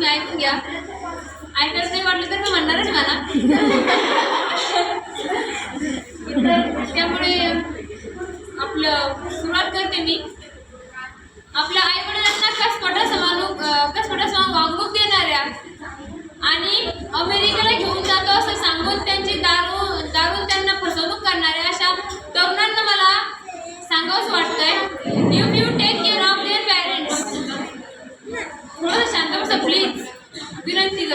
तुम्ही ऐकून घ्या ऐकायचं नाही वाटलं तर मी म्हणणारच मला.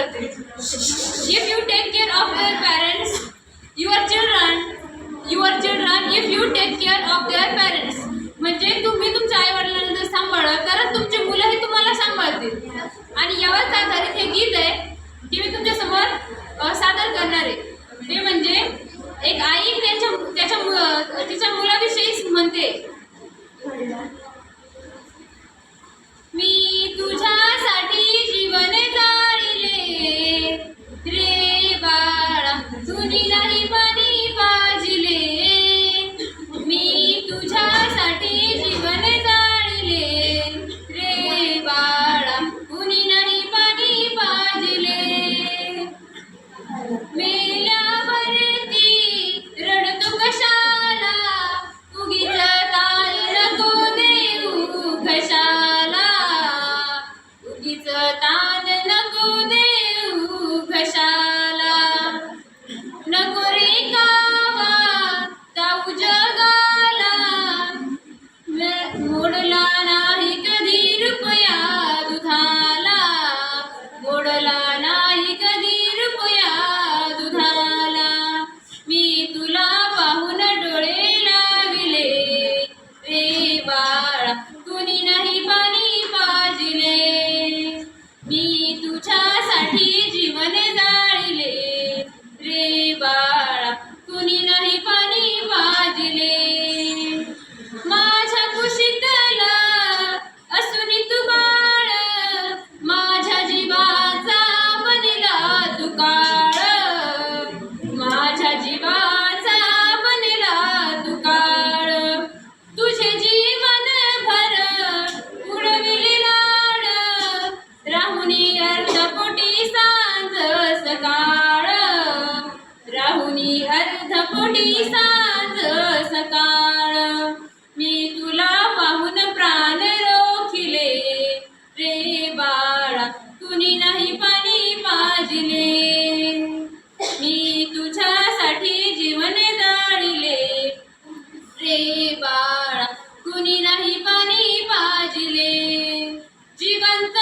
विनंती करते if you take care of their parents your children your children if you take care of their parents म्हणजे तुम्ही तुमच्या आई वडिलांना जर सांभाळलं तरच तुमची मुलंही तुम्हाला सांभाळतील. आणि यावर आधारित हे गीत आहे ते मी तुमच्यासमोर सादर करणार आहे. कुणी नाही पाणी पाजिले. मी तुझ्यासाठी जीवन जाळिले. रे बाळा कुणी नाही पाणी पाजिले. जिवंत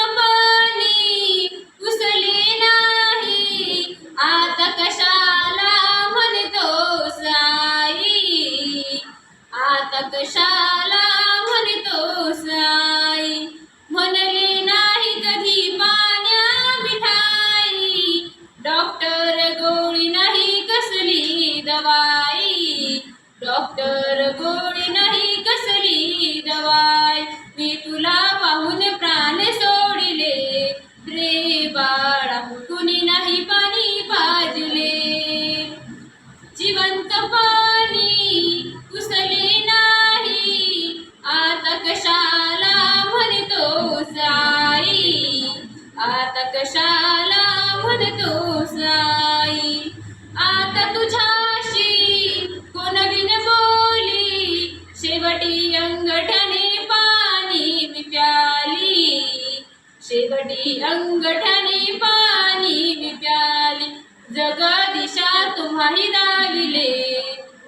गोळी नाही कसली दवाई? डॉक्टर गोळी नाही कसली दवाई? मी तुला पाहून प्राण सोडिले. रे बाळा कुणी नाही पाणी पाजले. जिवंत पाणी कुसले नाही. आता कशाला म्हणतो साई? आता कशाला म्हणतो शेवटी पाणी मी प्याली जगदिशा तुम्हाही दाविले.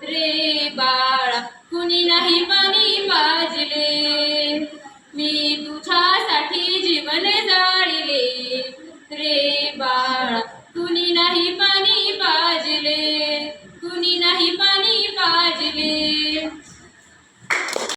रे बाळा कुणी नाही पाणी पाजले. मी तुझ्यासाठी जीवन जाळले. रे बाळा कुणी नाही